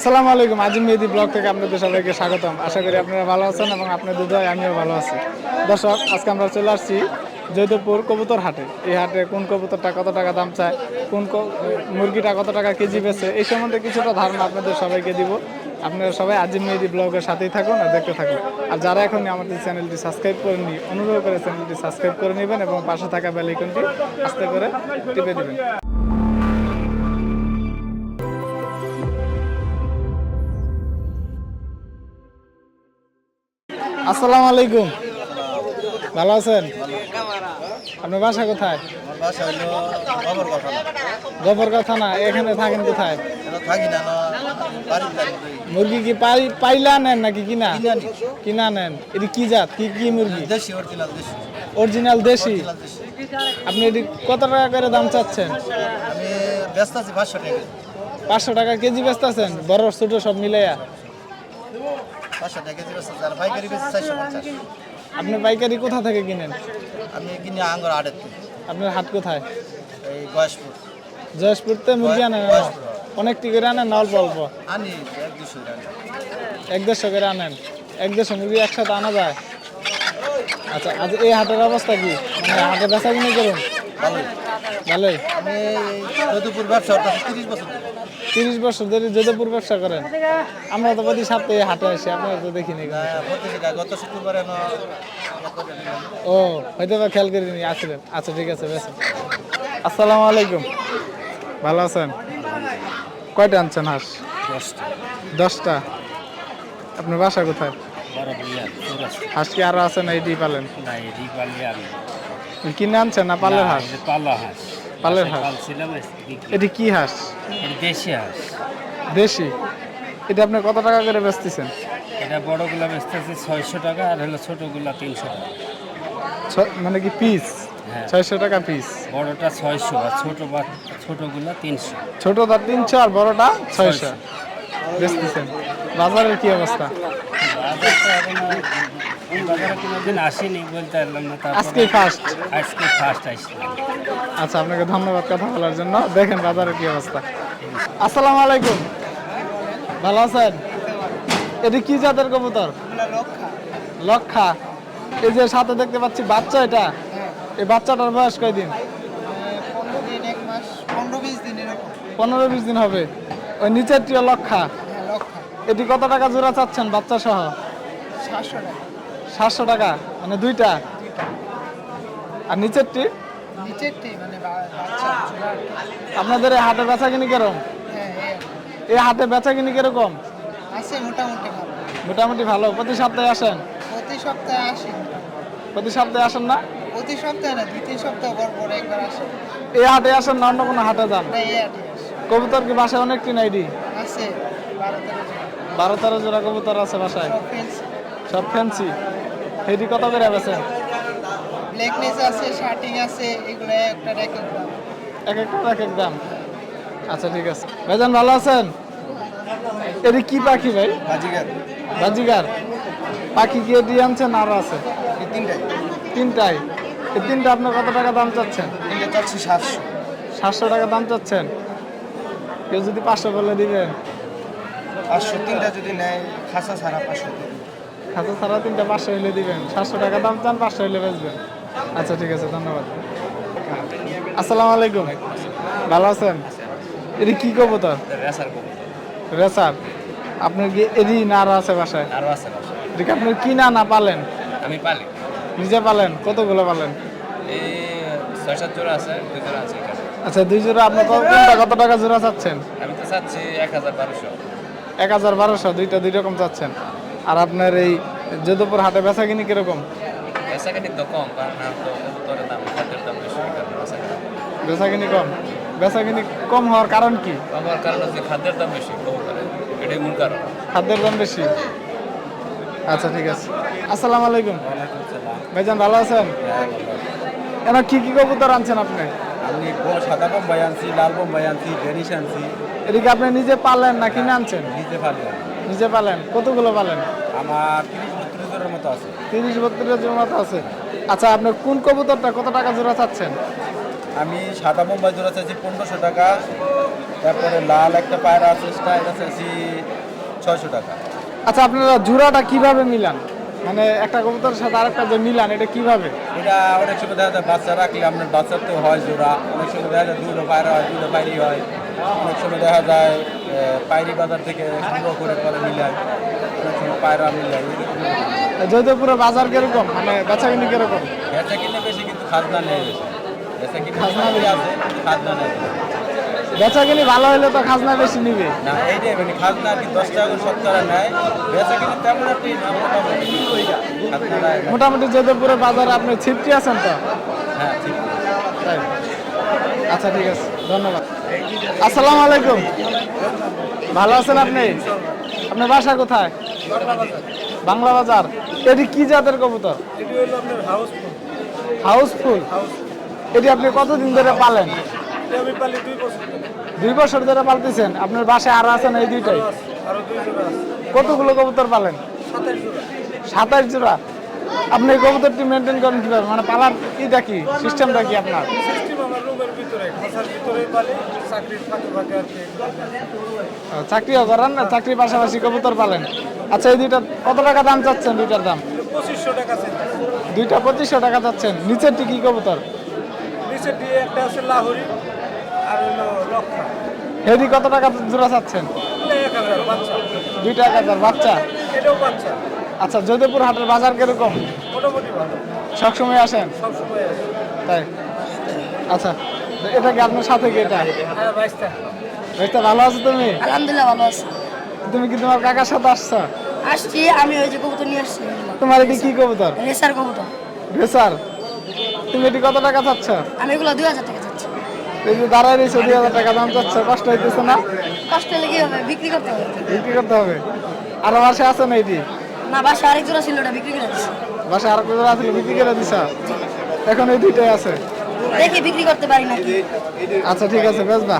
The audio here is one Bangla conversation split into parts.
আসসালামু আলাইকুম, আজিম মেহেদি ব্লগ থেকে আপনাদের সবাইকে স্বাগতম। আশা করি আপনারা ভালো আছেন এবং আপনাদের দোয়ায় আমিও ভালো আছি। দর্শক, আজকে আমরা চলে আসছি জৈদপুর কবুতর হাটে। এই হাটে কোন কবুতরটা কত টাকা দাম চায়, কোন মুরগিটা কত টাকা কেজি বেছে এই সম্বন্ধে কিছুটা ধারণা আপনাদের সবাইকে দিব। আপনারা সবাই আজিম মেহেদি ব্লগের সাথেই থাকুন আর দেখতে থাকুন। আর যারা এখন আমাদের চ্যানেলটি সাবস্ক্রাইব করেননি, অনুগ্রহ করে চ্যানেলটি সাবস্ক্রাইব করে নেবেন এবং পাশে থাকা বেল আইকনটি আস্তে করে টিপে দেবেন। আসসালামু আলাইকুম। ভালো আছেন? আপনার বাসা কোথায়? খবর কথা না এখানে থাকেন কোথায়? মুরগি কি পাই পাইলা নেন নাকি কিনা? কিনা নেন? এটি কি জাত? কি কি মুরগি? অরিজিনাল দেশি? আপনি এটি কত টাকা করে দাম চাচ্ছেন? পাঁচশো টাকা। পাঁচশো টাকা কেজি ব্যস্ত আছেন? বড় ছোট সব মিলাইয়া? পাঁচশো টাকা কেজি ব্যস্ত আর পাইকারি বেশি চারশো পঞ্চাশ। আপনি পাইকারি কোথা থেকে কিনেন? আমি কিনে আঙ্গর আড়ের থেকে। আপনার হাট কোথায়? এই গয়েশপুর। জয়সপুরতে মুরগি আনেন? অনেকটি করে আনেন অল্প অল্প? আনি এক দুশো এক দেড়শো করে আনেন? এক দেড়শো মুরগি একসাথে আনা যায়? আচ্ছা আজ এই হাটের অবস্থা কি? মানে হাটে বেচা কিনে করুন? ভালোই। ভালোই। আমি যদুপুর ব্যবসা তিরিশ বছর। তিরিশ বছর ধরে যোধপুর ব্যবসা করেন। আমরা তো প্রতি সপ্তাহে হাটে আসি আপনারা তো দেখিনি গত শুক্রবারে ও হয়তো বা খেয়াল করিনি আসলেন। আচ্ছা ঠিক আছে বেশ। আসসালামু আলাইকুম। ভালো আছেন? কয়টা আনছেন হাঁস? দশটা। আপনার বাসা কোথায়? হাঁস কি আরও আছে না এটি পালেন? কিনে আনছেন না পালের হাঁস? পালা হাঁস। পালের হাঁস? এটি কি হাঁস? দেশি হাঁস। দেশি? এটা আপনি কত টাকা করে বেচতেছেন? এটা বড়গুলা বেচতেছে ছয়শো টাকা আর হলো ছোটগুলা তিনশো টাকা। মানে কি পিস? হ্যাঁ। ছয়শো টাকা পিস। বড়টা ছয়শো আর ছোট বা ছোটগুলা তিনশো। ছোটটা তিনশো আর বড়টা ছয়শো। বেচতেছেন। বাজারের কি অবস্থা? বাজারটা বাজারে কোনোদিন আসেনি বলতে পারলাম না আজকে ফার্স্ট আজকে ফার্স্ট আসলাম। আচ্ছা আপনাকে ধন্যবাদ কথা বলার জন্য। দেখেন বাজারের কি অবস্থা। আসসালামু আলাইকুম। ভালো আছেন? এটি কি জাতের কবুতর? লক্ষা। এই যে সাথে দেখতে পাচ্ছি বাচ্চা এটা। এই বাচ্চাটার বয়স কয়দিন? পনেরো দিন এক মাস পনেরো বিশ দিন হবে। ওই নিচেরটিও লক্ষা। হ্যাঁ লক্ষা। এটি কত টাকা জোড়া চাচ্ছেন বাচ্চা সহ সাতশো টাকা। সাতশো টাকা মানে দুইটা। আর নিচেরটি? মানে আপনাদের এই হাটে বেচা কিনি কীরকম? হ্যাঁ এই হাটে বেচা কিনি কীরকম মোটামুটি ভালো। প্রতি সপ্তাহে আসেন? প্রতি সপ্তাহে আসি। প্রতি সপ্তাহে আসেন না? প্রতি সপ্তাহে না দুই তিন সপ্তাহ পর পর একবার আসে। এই হাটে আসেন না অন্য কোনো হাটে যান? কবুতর কি বাসায় অনেকটি নাইডি? আছে বারো তেরো জোড়া কবুতর আছে বাসায়। সব ফ্যান্সি এটি কত করে বেছেন ব্ল্যাকনেস আছে শার্টিং আছে এগুলো একটা রেখে দাম। এক একটা এক এক দাম। আচ্ছা ঠিক আছে। ভাইজান ভালো আছেন? এটি কি পাখি ভাই? বাজিগার। বাজিগার। পাখি কি এটি আনছেন আরও আছে? এই তিনটাই। তিনটাই। এই তিনটা আপনার কত টাকা দাম চাচ্ছেন? তিনটে চাচ্ছি সাতশো। সাতশো টাকা দাম চাচ্ছেন? কেউ যদি পাঁচশো বলে দিবেন। পাঁচশো তিনটা যদি নেয় খাসা ছাড়া পাঁচশো। খাতা ছাড়া তিনটা পাঁচশো হইলে দিবেন। সাতশো টাকা দাম চান পাঁচশো হইলে বেচবেন। আচ্ছা ঠিক আছে ধন্যবাদ। আসসালামু আলাইকুম। ভালো আছেন? এটি কি কবুতর? রেসার আপনার কি এডি না আরও আছে বাসায়? আরও আছে বাসা এদিকে আপনি কি না না পালেন? আমি পালি। নিজে পালেন? কতগুলো পালেন? এই ছয় সাত জোড়া আছে দুই জোড়া আছে আচ্ছা দুই জোড়া আপনার কত- কোনটা কত টাকা জোড়া চাচ্ছেন? আমি তো চাচ্ছি এক হাজার বারোশো। এক হাজার বারোশো দুইটা দুই রকম চাচ্ছেন। আর আপনার এই যদুপুর হাটে বেচা কিনি কীরকম? বেচাকেনি তো কম কারণ তো কবুতরের দাম খাদ্যের দাম বেশি এই কারণে বেচাকেনি। বেচা কিনি কম? বেচা কিনি কম হওয়ার কারণ কি? আমার কারণ হচ্ছে খাদ্যের দাম বেশি কবুতরের এটাই মূল কারণ। খাদ্যের দাম বেশি? আচ্ছা ঠিক আছে। আসসালামু আলাইকুম। ভাইজান ভালো আছেন? এবার কি কি কবুতর আনছেন আপনি? আমি সাদা বোম্বাই আনছি লাল বোম্বাই আনছি ডেনিশ আনছি। এদিকে আপনি নিজে পালেন না কিনে আনছেন? নিতে পারি নিজে পালেন? কতগুলো পালেন? আমার তিরিশ বত্রিশ জনের মতো আছে। তিরিশ বত্রিশ মতো আছে। আচ্ছা আপনার কোন কবুতরটা কত টাকা জোড়া চাচ্ছেন? আমি সাদা মুম্বাই জোড়া চাইছি পনেরোশো টাকা। তারপরে লাল একটা পায়রা আছে এটা চাইছি ছয়শো টাকা। আচ্ছা আপনারা জোড়াটা কীভাবে মিলান? মানে একটা কবুতরের সাথে আরেকটা যে মিলান এটা কীভাবে? এটা অনেক সময় দেখা যায় বাচ্চা রাখলে আপনার বাচ্চার তো হয় জোড়া অনেক সময় দেখা যায় দুটো পায়রা হয় দুটো পায়রি হয়। অনেক সময় দেখা যায় পায়রি বাজার থেকে সংগ্রহ করে পরে মিলায় অনেক সময় পায়রা মিলায় জয়দেবপুরে বাজার কীরকম? মানে বেচা কিনি কীরকম? বেচা কিনে বেশি কিন্তু খাজনা নেই বেশি। বেচা কিনে খাজনা। আছে খাজনা নেই। বেচা কিনি ভালো হলে তো খাজনা বেশি নিবে। না এইটাই মানে খাজনা কি দশ টাকা করে নেয় বেচা কিনে তেমন একটি মোটামুটি জয়দেবপুরে বাজারে আপনি ছিপটি আছেন তো? হ্যাঁ তাই। আচ্ছা ঠিক আছে। ধন্যবাদ। আসসালামু আলাইকুম। ভালো আছেন আপনি? আপনার বাসা কোথায়? বাংলা বাজার। এটি কি জাতের কবুতর? হাউসফুল এটি আপনি কতদিন ধরে পালেন? দুই বছর ধরে। পালতেছেন? আপনার বাসায় আরও আছেন এই দুইটাই? কতগুলো কবুতর পালেন? সাতাশ জোড়া। আপনি এই কবুতরটি মেনটেন করেন কীভাবে? মানে পালার কিটা কি? সিস্টেমটা কি আপনার? চাকরিও করেন না চাকরির পাশাপাশি কবুতর পালেন। আচ্ছা এই দুইটা কত টাকা দাম চাচ্ছেন দুইটার দাম? পঁচিশশো টাকা দুইটা পঁচিশশো টাকা চাচ্ছেন। নিচেরটি কি কবুতর? নিচে দিয়ে একটা আছে লাহোরি। আর হলো লক্ষা হেডি কত টাকা জোড়া চাচ্ছেন? দুই টাকা হাজার বাচ্চা। এটাও আচ্ছা যোধপুর হাটের বাজার কীরকম? মোটামুটি ভালো। সবসময় আসেন? সবসময় তাই? আচ্ছা এটা কি আপনার সাথে কি এটা? হ্যাঁ বাইশটা। ভালো আছো তুমি? আলহামদুলিল্লাহ ভালো আছি। তুমি কি তোমার কাকার সাথে আসছো? আসছি আমি ওই যে কবুতর নিয়ে আসছি। তোমার এটি কি কবুতর? রেসার কবুতর। ভেসার তুমি এটি কত টাকা চাচ্ছ? আমি এগুলো দুই হাজার টাকা। এই যে দাঁড়ায় রয়েছে দুই হাজার টাকা দাম চাচ্ছ কষ্ট হইতেছে না? কষ্ট হলে কি হবে? বিক্রি করতে হবে। বিক্রি করতে হবে? আর মাসে আছে না এটি না বাসা আরেক জোড়া ছিল ওটা বিক্রি করে দিচ্ছি বাসা আর কোথাও আছে বিক্রি করে দিছ? এখন এই দুইটাই আছে? দেখি বিক্রি করতে পারি নাকি? আচ্ছা ঠিক আছে বেচবা।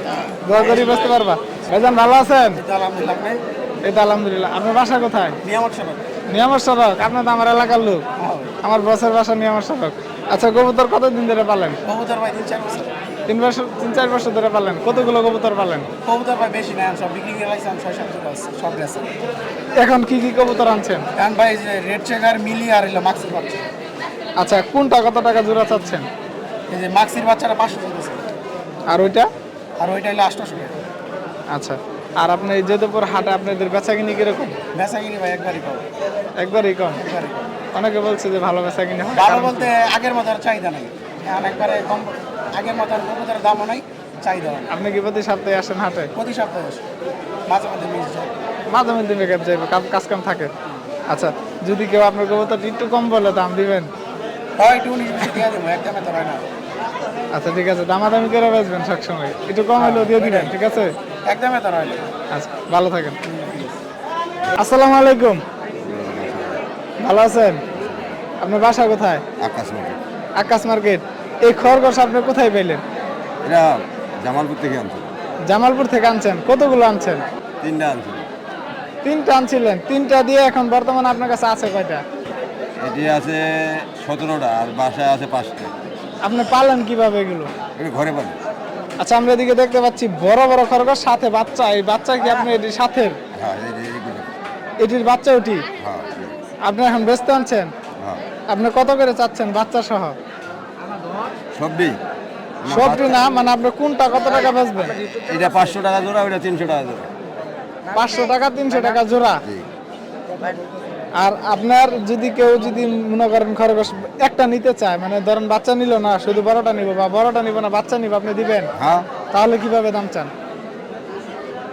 দোয়া করি বেচতে পারবা। ভাইজান ভালো আছেন? এই তো আলহামদুলিল্লাহ। আপনার বাসা কোথায়? নিয়ামর সড়ক। আপনার তো আমার এলাকার লোক। আমার বসের বাসা নিয়ামর সড়ক। আচ্ছা কবুতর কতদিন ধরে পালেন? কবুতর ভাই তিন চার বছর। তিন বছর তিন চার বছর ধরে পালেন কতগুলো কবুতর পালেন? কবুতর ভাই বেশি নাই সব বিক্রি করে লাগছে ছয় সাত জোড়া আছে সব গেছে এখন কি কি কবুতর আনছেন? এখন ভাই যে রেড চেকার মিলি আর এলো মাক্সির বাচ্চা। আচ্ছা কোনটা কত টাকা জোড়া চাচ্ছেন? এই যে মাক্সির বাচ্চাটা পাঁচশো চলতেছে আর ওইটা? আর ওইটা হলো আটশোশো টাকা। আচ্ছা আর আপনি এই যদুপুর হাটে আপনাদের বেচা কিনি কীরকম? বেচা কিনি ভাই একবারই কম। একবারই কম। অনেকে বলছে যে ভালো বেচা কিনি হয় ভালো বলতে আগের মতো আর চাহিদা নাই। এখন একবারে কম আগের মতো কবুতরের দামও নাই চাহিদা আপনি কি প্রতি সপ্তাহে আসেন হাটে? প্রতি সপ্তাহে আসে। মাঝে মাঝে মিস যায়। মাঝে মধ্যে মেকআপ যাইবে কাজ কাজ কাম থাকে। আচ্ছা যদি কেউ আপনার কবুতর একটু কম বলে দাম দিবেন? হয় একটু উনিশ বিশ দিয়ে দেবো একটা মেতো হয় না। আচ্ছা ঠিক আছে দামাদামি করে বেচবেন সবসময়। একটু কম হলেও দিয়ে দিবেন ঠিক আছে? একদম এত হয় না। আচ্ছা ভালো থাকেন। আসসালামু আলাইকুম। ভালো আছেন? আপনার বাসা কোথায়? আকাশ মার্কেট। আকাশ মার্কেট। এই খরগোশ আপনি কোথায় পেলেন এটা জামালপুর থেকে আনছিল জামালপুর থেকে আনছেন। কতগুলো আনছেন? তিনটা আনছিল তিনটা আনছিলেন। তিনটা দিয়ে এখন বর্তমানে আপনার কাছে আছে কয়টা? এটি আছে সতেরোটা আর বাসায় আছে পাঁচটা। আপনি পালেন কীভাবে এগুলো? এটা ঘরে পাবে আচ্ছা আমরা এদিকে দেখতে পাচ্ছি বড় বড় খরগোশ সাথে বাচ্চা। এই বাচ্চা কি আপনি এটির সাথে হ্যাঁ এটির বাচ্চা ওটি? হ্যাঁ আপনি এখন ব্যস্ত আনছেন? হ্যাঁ। আপনি কত করে চাচ্ছেন বাচ্চা সহ সবটি সবটি না মানে আপনি কোনটা কত টাকা বেচবেন? এটা পাঁচশো টাকা জোড়া ওটা তিনশো টাকা জোড়া। পাঁচশো টাকা তিনশো টাকা জোড়া? আর আপনার যদি কেউ যদি মনে করেন খরগোশ একটা নিতে চায় মানে ধরেন বাচ্চা নিল না শুধু বড়টা নিব বা বড়টা নিব না বাচ্চা নিব আপনি দিবেন? হ্যাঁ। তাহলে কীভাবে দাম চান?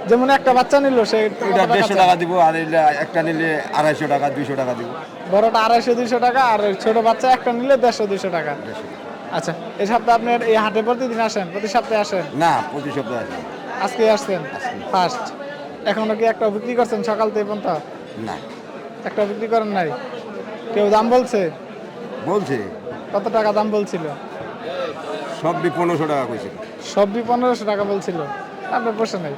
যেমন একটা বাচ্চা নিল সে ওইটা দেড়শো টাকা দিব আর একটা নিলে আড়াইশো টাকা দুইশো টাকা দিব। বড়টা আড়াইশো দুইশো টাকা আর ছোট বাচ্চা একটা নিলে দেড়শো দুইশো টাকা। দেড়শো টাকা। আচ্ছা এই সপ্তাহে আপনার এই হাটে প্রতিদিন আসেন? প্রতি সপ্তাহে আসেন? না প্রতি সপ্তাহে আছে আজকে আসছেন? ফার্স্ট এখনও কি একটা বিক্রি করছেন সকাল থেকে পর্যন্ত? না। একটা বিক্রি করেন নাই? কেউ দাম বলছে? বলছে। কত টাকা দাম বলছিল? সবটি পনেরোশো টাকা কইছে। সবই পনেরোশো টাকা বলছিল। আপনার বসে নাই।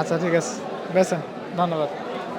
আচ্ছা ঠিক আছে। বেছেন ধন্যবাদ।